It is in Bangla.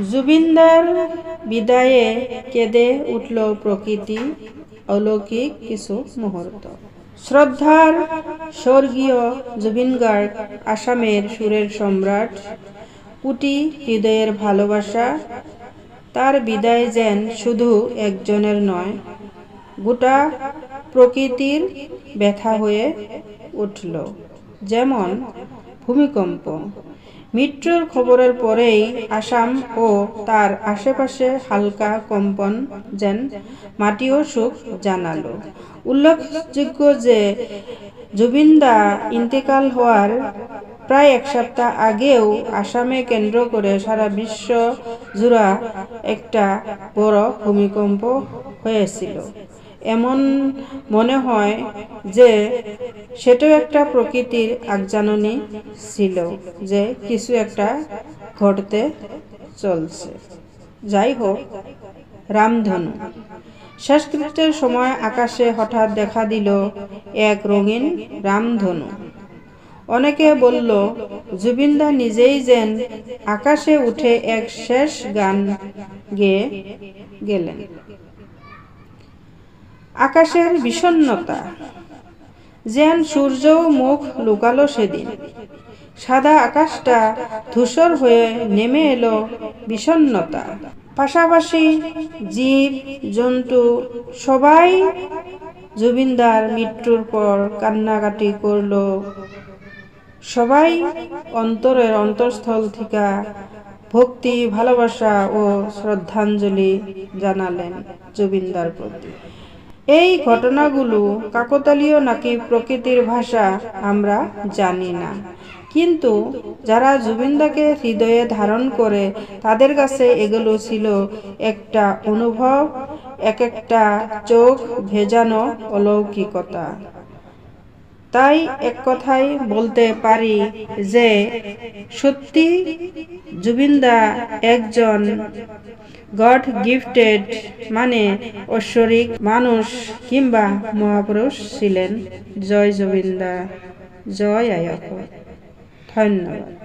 জুবিনদার বিদায়ে কেঁদে উঠল প্রকৃতি অলৌকিক কিছু মুহূর্ত। শ্রদ্ধার স্বর্গীয় জুবিন গার্গ আসামের সুরের সম্রাট কুটি হৃদয়ের ভালোবাসা, তার বিদায় যেন শুধু একজনের নয়, গোটা প্রকৃতির ব্যথা হয়ে উঠল, যেমন ভূমিকম্প। মৃত্যুর খবরের পরেই আসাম ও তার আশেপাশে হালকা কম্পন যেন মাটিও সুখ জানালো। উল্লেখযোগ্য যে জুবিনদা ইন্তেকাল হওয়ার প্রায় এক সপ্তাহ আগেও আসামে কেন্দ্র করে সারা বিশ্ব জুড়া একটা বড় ভূমিকম্প হয়েছিল। এমন মনে হয় যে সেটাও একটা প্রকৃতির আগজাননী ছিল যে কিছু একটা ঘটতে চলছে। যাই হোক, রামধনু। শেষকৃত্যের সময় আকাশে হঠাৎ দেখা দিল এক রঙিন রামধনু। অনেকে বলল, জুবিনদা নিজেই যেন আকাশে উঠে এক শেষ গান গেয়ে গেলেন। আকাশের বিষণ্নতা যেন সূর্যও মুখ লুকালো সেদিন। সাদা আকাশটা ধূসর হয়ে নেমে এলো বিষণ্নতা পাশাপাশি জীব, জন্তু, সবাই জুবিনদার মৃত্যুর পর কান্নাকাটি করল। সবাই অন্তরের অন্তঃস্থল থেকে ভক্তি, ভালোবাসা ও শ্রদ্ধাঞ্জলি জানালেন জুবিনদার প্রতি। এই ঘটনাগুলো কাকতালীয় নাকি প্রকৃতির ভাষা আমরা জানি না। কিন্তু যারা জুবিনদাকে হৃদয়ে ধারণ করে তাদের কাছে এগুলো ছিল একটা অনুভব, এক একটা চোখ ভেজানো অলৌকিকতা। তাই এক কথাই বলতে পারি যে সত্যি জুবিনদা একজন গড গিফটেড মানে ঐশ্বরিক মানুষ কিংবা মহাপুরুষ ছিলেন। জয় জবিন্দা। জয় আয়ক ধন্যবাদ।